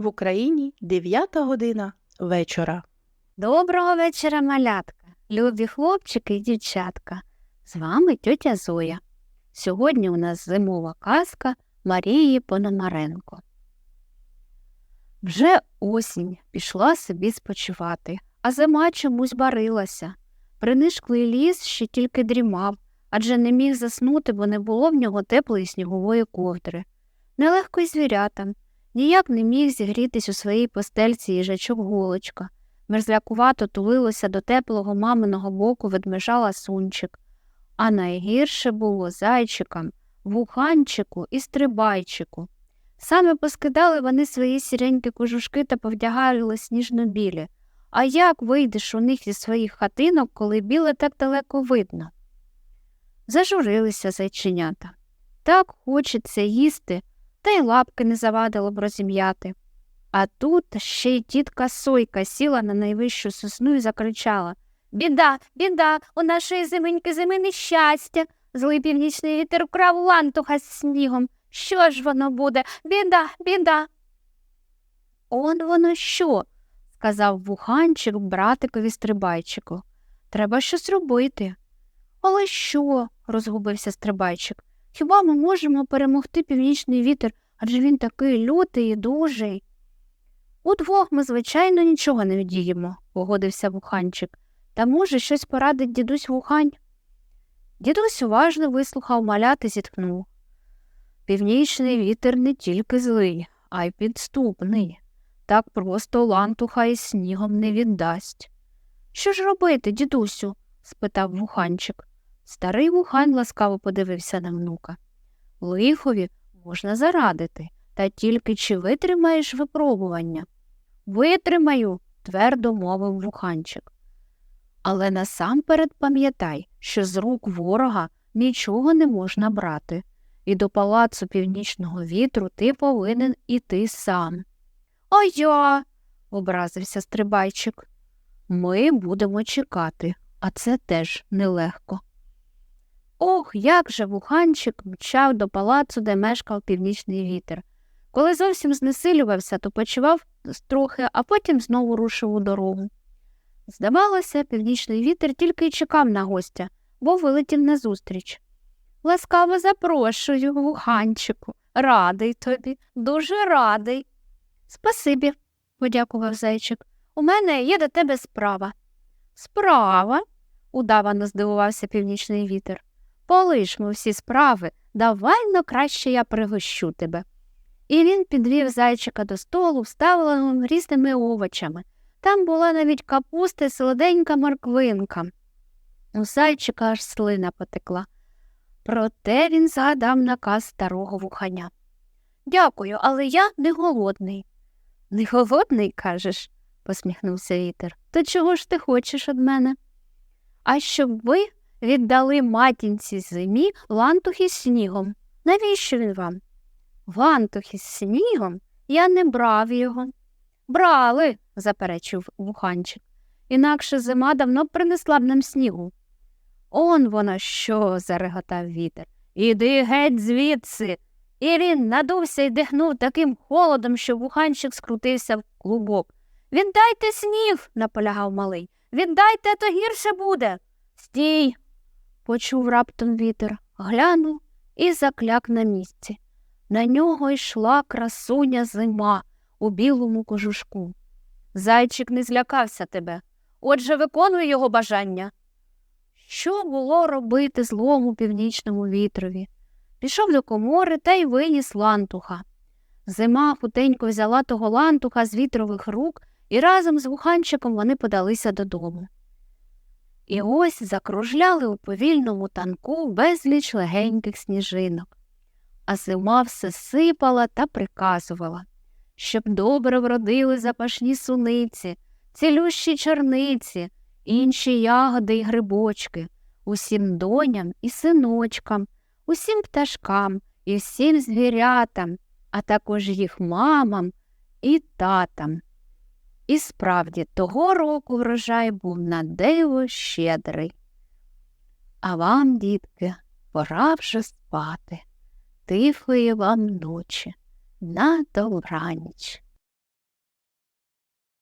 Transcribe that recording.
В Україні 9 година вечора. Доброго вечора, малятка, любі хлопчики і дівчатка. З вами тьотя Зоя. Сьогодні у нас зимова казка Марії Пономаренко. Вже осінь пішла собі спочивати, а зима чомусь барилася. Принишклий ліс ще тільки дрімав, адже не міг заснути, бо не було в нього теплої снігової ковдри. Нелегко й звірятам, ніяк не міг зігрітись у своїй постельці їжачок голочка. Мерзлякувато тулилося до теплого маминого боку ведмежа ласунчик, а найгірше було зайчикам, вуханчику і стрибайчику. Саме поскидали вони свої сіренькі кожушки та повдягали сніжно-білі. А як вийдеш у них із своїх хатинок, коли біле так далеко видно? Зажурилися зайченята. Так хочеться їсти, та й лапки не завадило б розім'яти. А тут ще й тітка Сойка сіла на найвищу сосну і закричала Біда, біда, у нашої зименьки зими нещастя. Злий північний вітер вкрав лантуха з снігом. Що ж воно буде? Біда, біда. Он воно що? сказав вуханчик братикові стрибайчику. Треба щось робити. Але що? розгубився стрибайчик. Хіба ми можемо перемогти північний вітер, адже він такий лютий і дужий. Удвох ми, звичайно, нічого не вдіємо, погодився вуханчик. Та, може, щось порадить дідусь вухань. Дідусь уважно вислухав малят і зітхнув. Північний вітер не тільки злий, а й підступний. Так просто лантуха із снігом не віддасть. Що ж робити, дідусю? спитав вуханчик. Старий вухань ласкаво подивився на внука. Лихові можна зарадити, та тільки чи витримаєш випробування? Витримаю, твердо мовив вуханчик. Але насамперед пам'ятай, що з рук ворога нічого не можна брати, і до палацу північного вітру ти повинен іти сам. А образився стрибайчик. Ми будемо чекати, а це теж нелегко. Ох, як же вуханчик мчав до палацу, де мешкав північний вітер. Коли зовсім знесилювався, то почував трохи, а потім знову рушив у дорогу. Здавалося, північний вітер тільки й чекав на гостя, бо вилетів назустріч. Ласкаво запрошую, вуханчику, радий тобі, дуже радий. Спасибі, подякував зайчик. У мене є до тебе справа. Справа? удавано здивувався північний вітер. Полишмо всі справи, давай но краще я пригощу тебе. І він підвів зайчика до столу, вставленим різними овочами. Там була навіть капуста солоденька морквинка. У зайчика аж слина потекла. Проте він згадав наказ старого вуханя. Дякую, але я не голодний. Не голодний, кажеш, посміхнувся вітер. То чого ж ти хочеш від мене? А щоб ви віддали матінці зимі лантух із снігом. Навіщо він вам? Лантух із снігом? Я не брав його. Брали, заперечив вуханчик. Інакше зима давно б принесла б нам снігу. Он воно що, зареготав вітер. Іди геть звідси. І він надувся і дихнув таким холодом, що вуханчик скрутився в клубок. Віддайте сніг, наполягав малий. Віддайте, то гірше буде. Стій, почув раптом вітер, глянув і закляк на місці. На нього йшла красуня зима у білому кожушку. Зайчик не злякався тебе, отже виконуй його бажання. Що було робити злому північному вітрові? Пішов до комори та й виніс лантуха. Зима хутенько взяла того лантуха з вітрових рук, і разом з вуханчиком вони подалися додому. І ось закружляли у повільному танку безліч легеньких сніжинок. А зима все сипала та приказувала, щоб добре вродили запашні суниці, цілющі чорниці, інші ягоди й грибочки, усім доням і синочкам, усім пташкам і всім звірятам, а також їх мамам і татам. І справді, того року врожай був на диво щедрий. А вам, дітки, пора вже спати. Тихої вам ночі, на добраніч.